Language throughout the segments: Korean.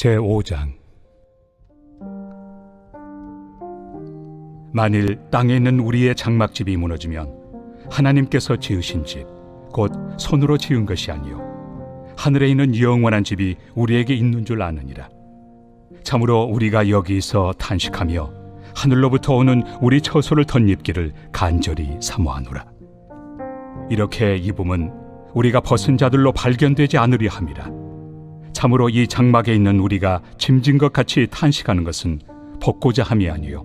제 5장. 만일 땅에 있는 우리의 장막집이 무너지면 하나님께서 지으신 집 곧 손으로 지은 것이 아니요. 하늘에 있는 영원한 집이 우리에게 있는 줄 아느니라. 참으로 우리가 여기서 탄식하며 하늘로부터 오는 우리 처소를 덧입기를 간절히 사모하노라. 이렇게 입음은 우리가 벗은 자들로 발견되지 않으려 함이라 참으로 이 장막에 있는 우리가 짐진 것 같이 탄식하는 것은 벗고자 함이 아니요.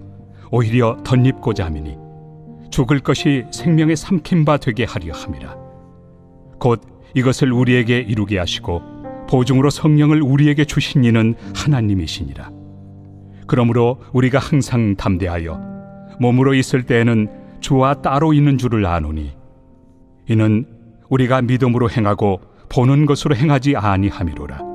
오히려 덧입고자 함이니 죽을 것이 생명의 삼킨 바 되게 하려 함이라. 곧 이것을 우리에게 이루게 하시고 보증으로 성령을 우리에게 주신 이는 하나님이시니라. 그러므로 우리가 항상 담대하여 몸으로 있을 때에는 주와 따로 있는 줄을 아노니 이는 우리가 믿음으로 행하고 보는 것으로 행하지 아니함이로라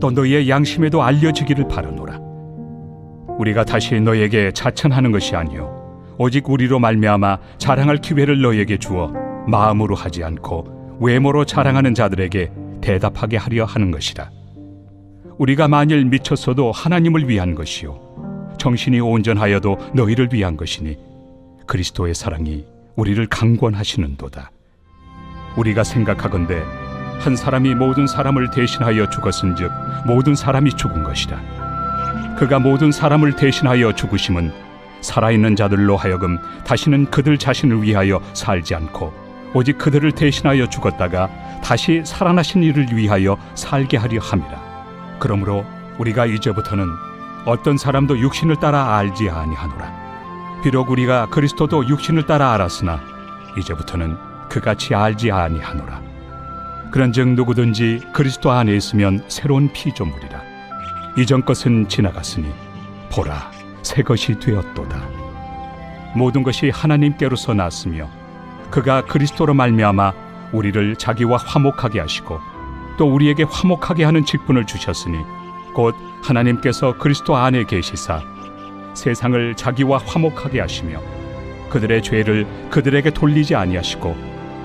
또 너희의 양심에도 알려지기를 바라노라. 우리가 다시 너에게 자천하는 것이 아니요 오직 우리로 말미암아 자랑할 기회를 너에게 주어 마음으로 하지 않고 외모로 자랑하는 자들에게 대답하게 하려 하는 것이라. 우리가 만일 미쳤어도 하나님을 위한 것이요 정신이 온전하여도 너희를 위한 것이니 그리스도의 사랑이 우리를 강권하시는도다. 우리가 생각하건대 한 사람이 모든 사람을 대신하여 죽었은즉 모든 사람이 죽은 것이라. 그가 모든 사람을 대신하여 죽으심은 살아있는 자들로 하여금 다시는 그들 자신을 위하여 살지 않고 오직 그들을 대신하여 죽었다가 다시 살아나신 이를 위하여 살게 하려 함이라. 그러므로 우리가 이제부터는 어떤 사람도 육신을 따라 알지 아니하노라. 비록 우리가 그리스도도 육신을 따라 알았으나 이제부터는 그같이 알지 아니하노라. 그런즉 누구든지 그리스도 안에 있으면 새로운 피조물이라. 이전 것은 지나갔으니 보라 새 것이 되었도다. 모든 것이 하나님께로서 났으며 그가 그리스도로 말미암아 우리를 자기와 화목하게 하시고 또 우리에게 화목하게 하는 직분을 주셨으니 곧 하나님께서 그리스도 안에 계시사 세상을 자기와 화목하게 하시며 그들의 죄를 그들에게 돌리지 아니하시고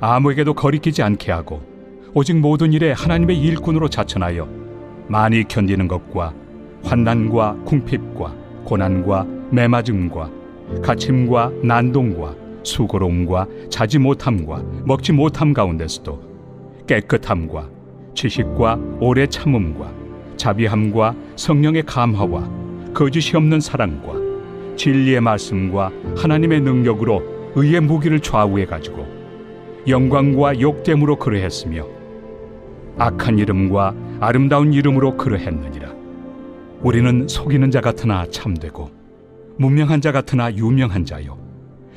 아무에게도 거리끼지 않게 하고 오직 모든 일에 하나님의 일꾼으로 자천하여 많이 견디는 것과 환난과 궁핍과 고난과 매맞음과 가침과 난동과 수고로움과 자지 못함과 먹지 못함 가운데서도 깨끗함과 지식과 오래 참음과 자비함과 성령의 감화와 거짓이 없는 사랑과 진리의 말씀과 하나님의 능력으로 의의 무기를 좌우해 가지고 영광과 욕됨으로 그러했으며 악한 이름과 아름다운 이름으로 그러했느니라. 우리는 속이는 자 같으나 참되고 문명한 자 같으나 유명한 자요.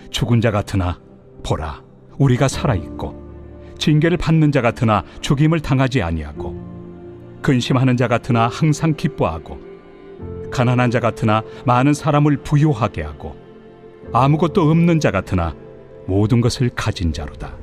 죽은 자 같으나 보라 우리가 살아 있고 징계를 받는 자 같으나 죽임을 당하지 아니하고 근심하는 자 같으나 항상 기뻐하고 가난한 자 같으나 많은 사람을 부유하게 하고 아무것도 없는 자 같으나 모든 것을 가진 자로다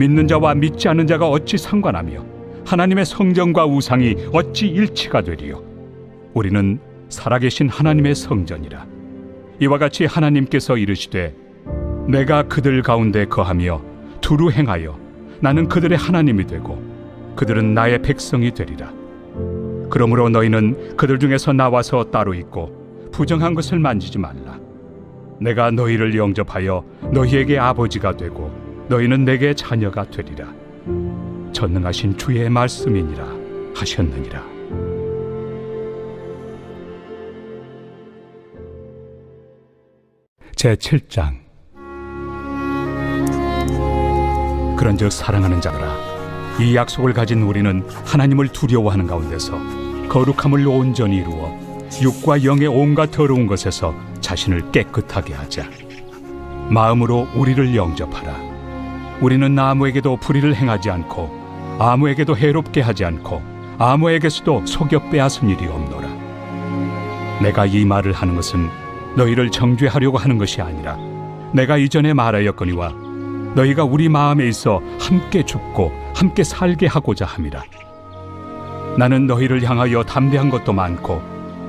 믿는 자와 믿지 않는 자가 어찌 상관하며 하나님의 성전과 우상이 어찌 일치가 되리요? 우리는 살아계신 하나님의 성전이라. 이와 같이 하나님께서 이르시되 내가 그들 가운데 거하며 두루 행하여 나는 그들의 하나님이 되고 그들은 나의 백성이 되리라. 그러므로 너희는 그들 중에서 나와서 따로 있고 부정한 것을 만지지 말라. 내가 너희를 영접하여 너희에게 아버지가 되고 너희는 내게 자녀가 되리라. 전능하신 주의 말씀이니라 하셨느니라. 제 7장. 그런즉 사랑하는 자들아 이 약속을 가진 우리는 하나님을 두려워하는 가운데서 거룩함을 온전히 이루어 육과 영의 온갖 더러운 것에서 자신을 깨끗하게 하자. 마음으로 우리를 영접하라 우리는 아무에게도 불의를 행하지 않고 아무에게도 해롭게 하지 않고 아무에게서도 속여 빼앗은 일이 없노라. 내가 이 말을 하는 것은 너희를 정죄하려고 하는 것이 아니라 내가 이전에 말하였거니와 너희가 우리 마음에 있어 함께 죽고 함께 살게 하고자 함이라. 나는 너희를 향하여 담대한 것도 많고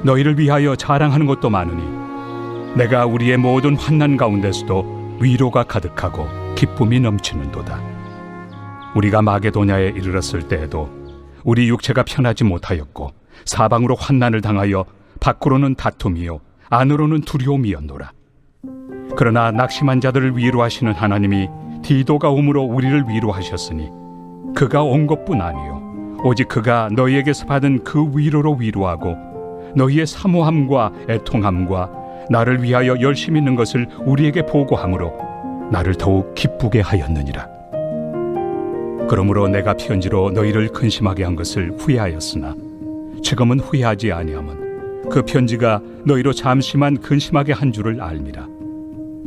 너희를 위하여 자랑하는 것도 많으니 내가 우리의 모든 환난 가운데서도 위로가 가득하고 기쁨이 넘치는도다 우리가 마게도냐에 이르렀을 때에도 우리 육체가 편하지 못하였고 사방으로 환난을 당하여 밖으로는 다툼이요 안으로는 두려움이었노라. 그러나 낙심한 자들을 위로하시는 하나님이 디도가 오므로 우리를 위로하셨으니 그가 온 것뿐 아니요 오직 그가 너희에게서 받은 그 위로로 위로하고 너희의 사모함과 애통함과 나를 위하여 열심히 있는 것을 우리에게 보고함으로 나를 더욱 기쁘게 하였느니라. 그러므로 내가 편지로 너희를 근심하게 한 것을 후회하였으나 지금은 후회하지 아니함은 그 편지가 너희로 잠시만 근심하게 한 줄을 알미라.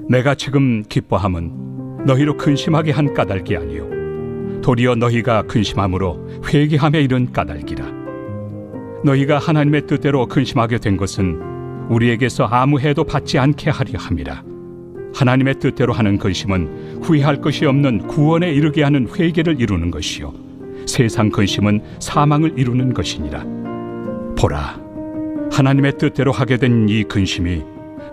내가 지금 기뻐함은 너희로 근심하게 한 까닭이 아니요 도리어 너희가 근심함으로 회개함에 이른 까닭이라. 너희가 하나님의 뜻대로 근심하게 된 것은 우리에게서 아무 해도 받지 않게 하려 함이라. 하나님의 뜻대로 하는 근심은 후회할 것이 없는 구원에 이르게 하는 회개를 이루는 것이요 세상 근심은 사망을 이루는 것이니라. 보라, 하나님의 뜻대로 하게 된 이 근심이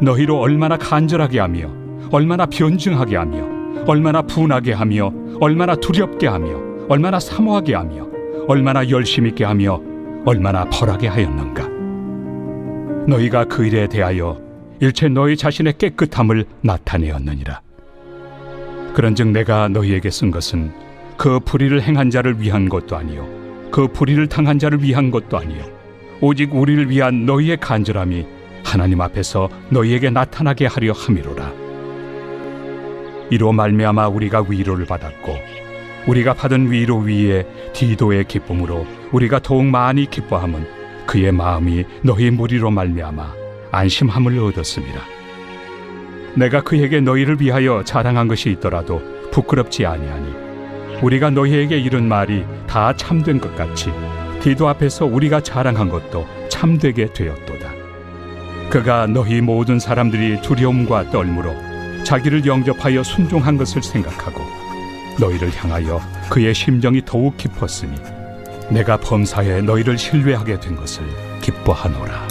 너희로 얼마나 간절하게 하며 얼마나 변증하게 하며 얼마나 분하게 하며 얼마나 두렵게 하며 얼마나 사모하게 하며 얼마나 열심 있게 하며 얼마나 벌하게 하였는가. 너희가 그 일에 대하여 일체 너희 자신의 깨끗함을 나타내었느니라. 그런즉 내가 너희에게 쓴 것은 그 불의를 행한 자를 위한 것도 아니요 그 불의를 당한 자를 위한 것도 아니요 오직 우리를 위한 너희의 간절함이 하나님 앞에서 너희에게 나타나게 하려 함이로라. 이로 말미암아 우리가 위로를 받았고 우리가 받은 위로 위에 디도의 기쁨으로 우리가 더욱 많이 기뻐함은 그의 마음이 너희 무리로 말미암아 안심함을 얻었습니다. 내가 그에게 너희를 위하여 자랑한 것이 있더라도 부끄럽지 아니하니 우리가 너희에게 이른 말이 다 참된 것 같이 디도 앞에서 우리가 자랑한 것도 참되게 되었도다. 그가 너희 모든 사람들이 두려움과 떨므로 자기를 영접하여 순종한 것을 생각하고 너희를 향하여 그의 심정이 더욱 깊었으니 내가 범사에 너희를 신뢰하게 된 것을 기뻐하노라.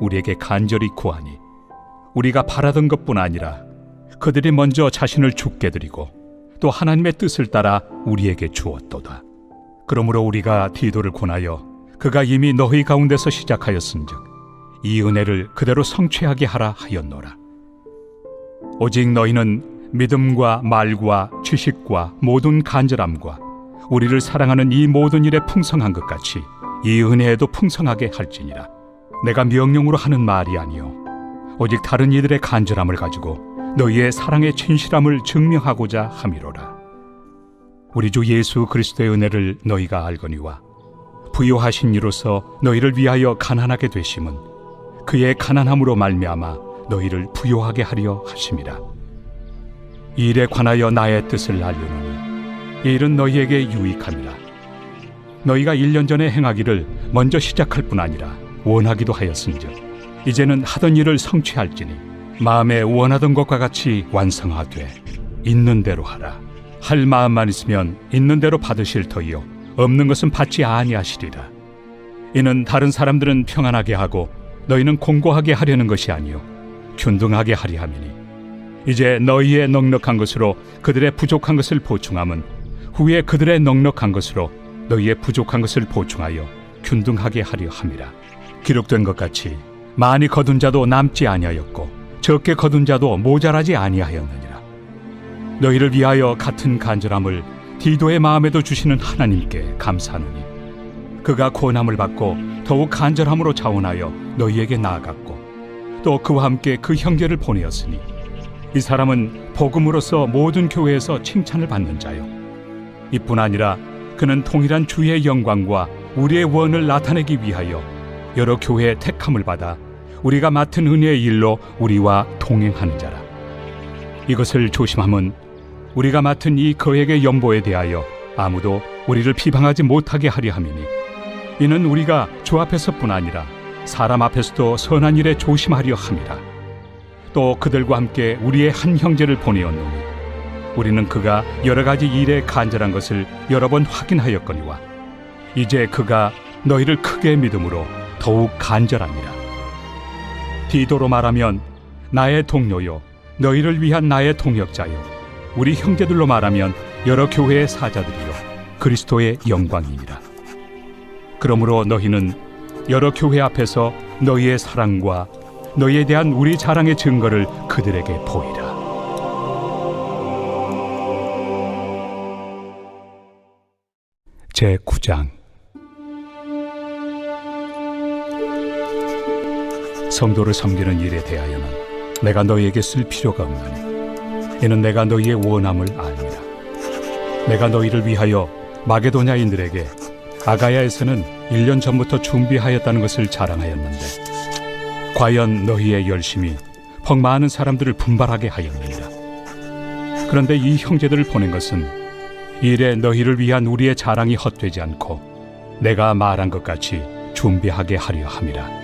우리에게 간절히 구하니 우리가 바라던 것뿐 아니라 그들이 먼저 자신을 죽게 드리고 또 하나님의 뜻을 따라 우리에게 주었도다. 그러므로 우리가 디도를 권하여 그가 이미 너희 가운데서 시작하였은즉 이 은혜를 그대로 성취하게 하라 하였노라. 오직 너희는 믿음과 말과 지식과 모든 간절함과 우리를 사랑하는 이 모든 일에 풍성한 것 같이 이 은혜에도 풍성하게 할지니라. 내가 명령으로 하는 말이 아니요 오직 다른 이들의 간절함을 가지고 너희의 사랑의 진실함을 증명하고자 함이로라. 우리 주 예수 그리스도의 은혜를 너희가 알거니와 부요하신 이로서 너희를 위하여 가난하게 되심은 그의 가난함으로 말미암아 너희를 부요하게 하려 하심이라. 이 일에 관하여 나의 뜻을 알려노니 이 일은 너희에게 유익함이라. 너희가 1년 전에 행하기를 먼저 시작할 뿐 아니라 원하기도 하였은즉 이제는 하던 일을 성취할지니 마음에 원하던 것과 같이 완성하되 있는 대로 하라. 할 마음만 있으면 있는 대로 받으실 터이요 없는 것은 받지 아니하시리라. 이는 다른 사람들은 평안하게 하고 너희는 공고하게 하려는 것이 아니요 균등하게 하리 함이니 이제 너희의 넉넉한 것으로 그들의 부족한 것을 보충함은 후에 그들의 넉넉한 것으로 너희의 부족한 것을 보충하여 균등하게 하려 함이라. 기록된 것 같이 많이 거둔 자도 남지 아니하였고 적게 거둔 자도 모자라지 아니하였느니라. 너희를 위하여 같은 간절함을 디도의 마음에도 주시는 하나님께 감사하노니 그가 고난을 받고 더욱 간절함으로 자원하여 너희에게 나아갔고 또 그와 함께 그 형제를 보내었으니 이 사람은 복음으로서 모든 교회에서 칭찬을 받는 자요 이뿐 아니라 그는 통일한 주의 영광과 우리의 원을 나타내기 위하여 여러 교회의 택함을 받아 우리가 맡은 은혜의 일로 우리와 동행하는 자라. 이것을 조심함은 우리가 맡은 이 거액의 연보에 대하여 아무도 우리를 비방하지 못하게 하려 함이니 이는 우리가 주 앞에서뿐 아니라 사람 앞에서도 선한 일에 조심하려 함이라. 또 그들과 함께 우리의 한 형제를 보내었노니 우리는 그가 여러 가지 일에 간절한 것을 여러 번 확인하였거니와 이제 그가 너희를 크게 믿음으로 더욱 간절합니다. 디도로 말하면 나의 동료요 너희를 위한 나의 동역자요 우리 형제들로 말하면 여러 교회의 사자들이요 그리스도의 영광이니라. 그러므로 너희는 여러 교회 앞에서 너희의 사랑과 너희에 대한 우리 자랑의 증거를 그들에게 보이라. 제 9장 성도를 섬기는 일에 대하여는 내가 너희에게 쓸 필요가 없나니 이는 내가 너희의 원함을 압니다. 내가 너희를 위하여 마게도냐인들에게 아가야에서는 1년 전부터 준비하였다는 것을 자랑하였는데 과연 너희의 열심이 퍽 많은 사람들을 분발하게 하였느니라. 그런데 이 형제들을 보낸 것은 일에 너희를 위한 우리의 자랑이 헛되지 않고 내가 말한 것 같이 준비하게 하려 함이라.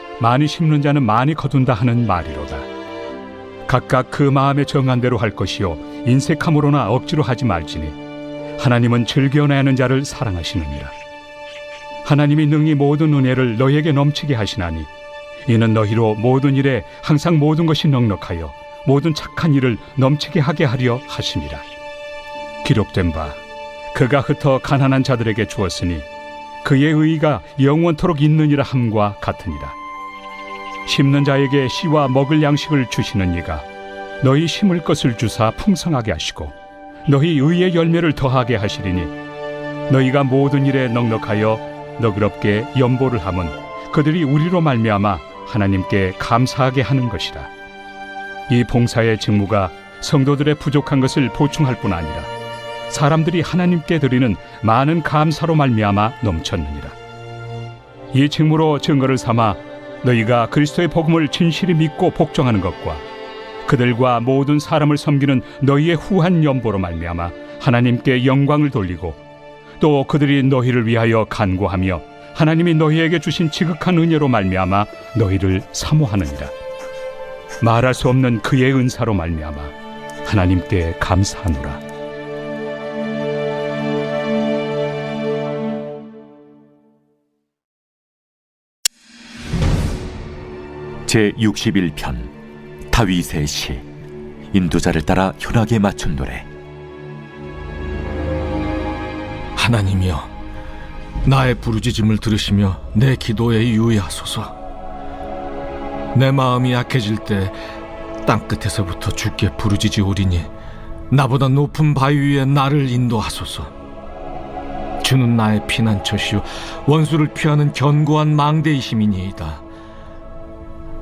많이 심는 자는 많이 거둔다 하는 말이로다. 각각 그 마음에 정한 대로 할 것이요 인색함으로나 억지로 하지 말지니 하나님은 즐겨내는 자를 사랑하시느니라. 하나님이 능히 모든 은혜를 너희에게 넘치게 하시나니 이는 너희로 모든 일에 항상 모든 것이 넉넉하여 모든 착한 일을 넘치게 하게 하려 하심이라. 기록된 바 그가 흩어 가난한 자들에게 주었으니 그의 의가 영원토록 있느니라 함과 같으니라. 심는 자에게 씨와 먹을 양식을 주시는 이가 너희 심을 것을 주사 풍성하게 하시고 너희 의의 열매를 더하게 하시리니 너희가 모든 일에 넉넉하여 너그럽게 연보를 함은 그들이 우리로 말미암아 하나님께 감사하게 하는 것이라. 이 봉사의 직무가 성도들의 부족한 것을 보충할 뿐 아니라 사람들이 하나님께 드리는 많은 감사로 말미암아 넘쳤느니라. 이 직무로 증거를 삼아 너희가 그리스도의 복음을 진실히 믿고 복종하는 것과 그들과 모든 사람을 섬기는 너희의 후한 연보로 말미암아 하나님께 영광을 돌리고 또 그들이 너희를 위하여 간구하며 하나님이 너희에게 주신 지극한 은혜로 말미암아 너희를 사모하느니라. 말할 수 없는 그의 은사로 말미암아 하나님께 감사하노라 제 61편 다윗의 시 인도자를 따라 현악에 맞춘 노래. 하나님이여 나의 부르짖음을 들으시며 내 기도에 유의하소서. 내 마음이 약해질 때 땅끝에서부터 주께 부르짖으오리니 나보다 높은 바위 위에 나를 인도하소서. 주는 나의 피난처시요 원수를 피하는 견고한 망대이심이니이다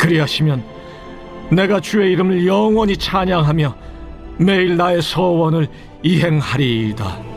그리하시면 내가 주의 이름을 영원히 찬양하며 매일 나의 서원을 이행하리이다.